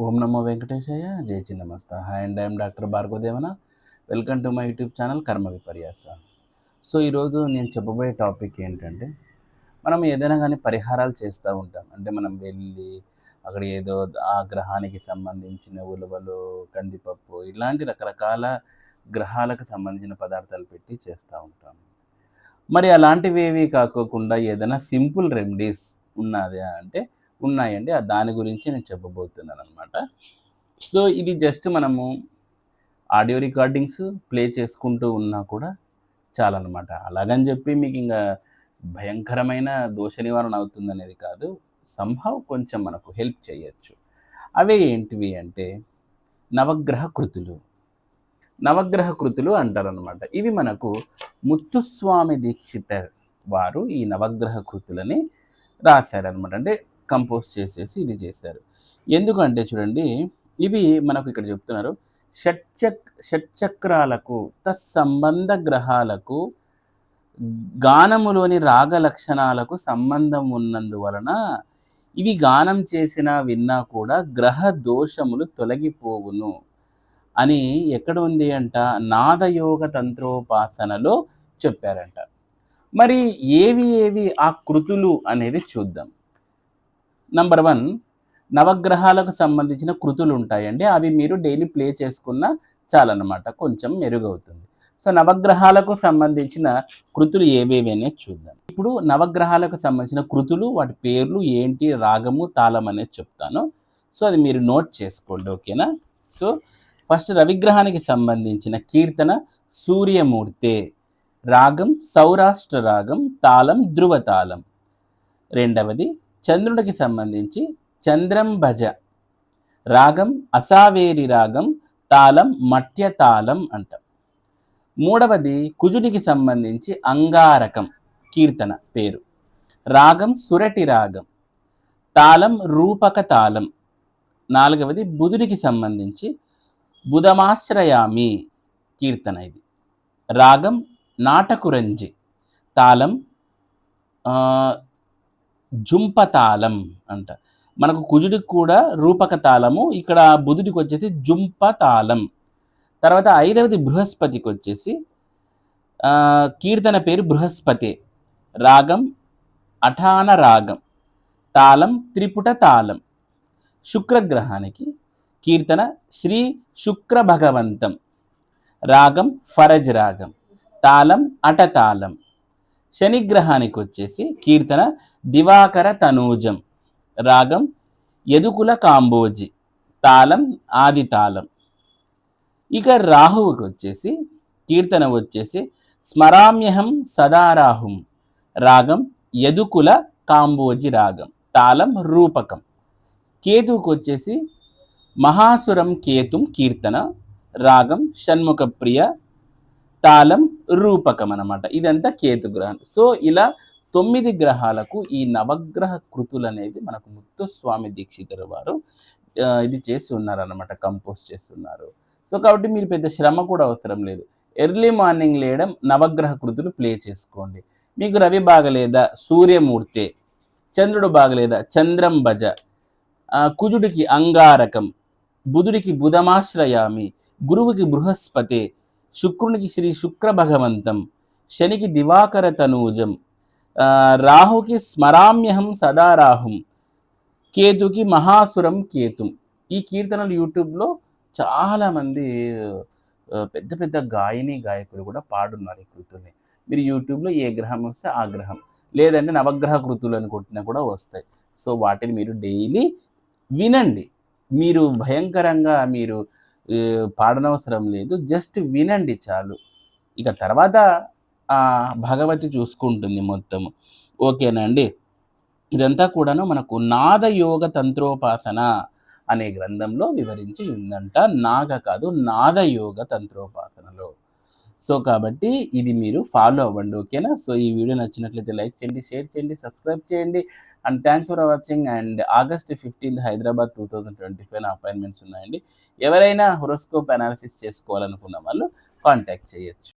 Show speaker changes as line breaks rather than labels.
ఓం నమో వెంకటేశయ్య. జై Chinnamasta. Hi and I'm doctor Bhargavadevana. Welcome to my YouTube channel కర్మ విపర్యాస సో ఈరోజు నేను చెప్పబోయే టాపిక్ ఏంటంటే మనం ఏదైనా కానీ పరిహారాలు చేస్తూ ఉంటాం. అంటే మనం వెళ్ళి అక్కడ ఏదో ఆ గ్రహానికి సంబంధించిన ఉలవలు కందిపప్పు ఇలాంటి రకరకాల గ్రహాలకు సంబంధించిన పదార్థాలు పెట్టి చేస్తూ ఉంటాం. మరి అలాంటివి ఏవి కాకోకుండా ఏదైనా సింపుల్ రెమెడీస్ ఉన్నది అంటే ఉన్నాయండి. ఆ దాని గురించి నేను చెప్పబోతున్నాను అనమాట సో ఇది జస్ట్ మనము ఆడియో రికార్డింగ్స్ ప్లే చేసుకుంటూ ఉన్నా కూడా చాలన్నమాట. అలాగని చెప్పి మీకు ఇంకా భయంకరమైన దోష నివారణ అవుతుందనేది కాదు. సంభావ్ కొంచెం మనకు హెల్ప్ చేయొచ్చు. అవే ఏంటివి అంటే నవగ్రహ కృతులు. నవగ్రహ కృతులు అంటారనమాట ఇవి మనకు ముత్తుస్వామి దీక్షిత వారు ఈ నవగ్రహ కృతులని రాశారనమాట అంటే కంపోజ్ చేసేసి ఇది చేశారు. ఎందుకంటే చూడండి ఇవి మనకు ఇక్కడ చెప్తున్నారు షట్చక్ షట్చక్రాలకు తత్సంబంధ గ్రహాలకు గానములోని రాగ లక్షణాలకు సంబంధం ఉన్నందువలన ఇవి గానం చేసినా విన్నా కూడా గ్రహ దోషములు తొలగిపోవును. అని ఎక్కడ ఉంది అంట? నాదయోగ తంత్రోపాసనలో చెప్పారంట. మరి ఏవి ఏవి ఆ కృతులు అనేది చూద్దాం. నంబర్ వన్ నవగ్రహాలకు సంబంధించిన కృతులు ఉంటాయండి. అవి మీరు డైలీ ప్లే చేసుకున్న చాలన్నమాట. కొంచెం మెరుగవుతుంది. సో నవగ్రహాలకు సంబంధించిన కృతులు ఏవేవి అనేది చూద్దాం. ఇప్పుడు నవగ్రహాలకు సంబంధించిన కృతులు వాటి పేర్లు ఏంటి రాగము తాళం అనేది చెప్తాను. సో అది మీరు నోట్ చేసుకోండి ఓకేనా సో ఫస్ట్ రవిగ్రహానికి సంబంధించిన కీర్తన సూర్యమూర్తే రాగం సౌరాష్ట్ర రాగం తాళం ధృవ తాళం. రెండవది చంద్రుడికి సంబంధించి చంద్రం భజ. రాగం అసావేరి రాగం తాళం మట్య తాళం అంటాం. మూడవది కుజుడికి సంబంధించి అంగారకం కీర్తన పేరు. రాగం సురటి రాగం తాళం రూపక తాళం. నాలుగవది బుధుడికి సంబంధించి బుధమాశ్రయామి కీర్తన ఇది. రాగం నాటకురంజి తాళం జుంపతాళం అంట. మనకు కుజుడికి కూడా రూపక తాళము ఇక్కడ బుధుడికి వచ్చేసి జుంపతాళం. తర్వాత ఐదవది బృహస్పతికి వచ్చేసి కీర్తన పేరు బృహస్పతి. రాగం అఠాన రాగం. తాళం త్రిపుట తాళం. శుక్రగ్రహానికి కీర్తన శ్రీ శుక్ర భగవంతం రాగం ఫరజ్ రాగం. తాళం అటతాళం. శనిగ్రహానికి వచ్చేసి కీర్తన దివాకర తనూజం రాగం ఎదుకుల కాంబోజి తాళం ఆది తాళం. ఇక రాహువుకి వచ్చేసి కీర్తన వచ్చేసి స్మరామ్యహం సదారాహుం రాగం యదుకుల కాంబోజి రాగం తాళం రూపకం. కేతువుకి వచ్చేసి మహాసురం కేతుం కీర్తన రాగం షణ్ముఖ ప్రియ తాళం రూపకం అనమాట ఇదంతా కేతు గ్రహం. సో ఇలా తొమ్మిది గ్రహాలకు ఈ నవగ్రహ కృతులు అనేది మనకు ముత్తుస్వామి దీక్షితులు వారు ఇది చేస్తున్నారు అనమాట కంపోజ్ చేస్తున్నారు. సో కాబట్టి మీరు పెద్ద శ్రమ కూడా అవసరం లేదు. ఎర్లీ మార్నింగ్ లేయడం నవగ్రహ కృతులు ప్లే చేసుకోండి. మీకు రవి బాగలేదా? సూర్యమూర్తే. చంద్రుడు బాగలేదా? చంద్రం భజ. కుజుడికి అంగారకం. బుధుడికి బుధమాశ్రయామి. గురువుకి బృహస్పతే. శుక్రునికి శ్రీ శుక్ర భగవంతం శనికి దివాకర తనూజం రాహుకి స్మరామ్యహం సదారాహుం కేతుకి మహాసురం కేతుం. ఈ కీర్తనలు యూట్యూబ్లో చాలామంది పెద్ద పెద్ద గాయని గాయకులు కూడా పాడున్నారు ఈ కృతుల్ని. మీరు యూట్యూబ్లో ఏ గ్రహం వస్తే ఆ గ్రహం. లేదంటే నవగ్రహ కృతులు అని కొట్టినా కూడా వస్తాయి. సో వాటిని మీరు డైలీ వినండి. మీరు భయంకరంగా మీరు పాడనవసరం లేదు. జస్ట్ వినండి చాలు. ఇక తర్వాత భగవతి చూసుకుంటుంది మొత్తము. ఓకేనండి. ఇదంతా కూడాను మనకు నాదయోగ తంత్రోపాసన అనే గ్రంథంలో వివరించి ఉందంట. నాగ కాదు నాదయోగ తంత్రోపాసన. సో కాబట్టి ఇది మీరు ఫాలో అవ్వండి ఓకేనా? సో ఈ వీడియో నచ్చినట్లయితే లైక్ చేయండి షేర్ చేయండి సబ్స్క్రైబ్ చేయండి. And thanks for watching and August fifteenth Hyderabad two thousand twenty five appointments ఉన్నాయండి. ఎవరైనా హొరోస్కోప్ అనాలిసిస్ చేసుకోవాలనుకున్న వాళ్ళు కాంటాక్ట్ చేయొచ్చు.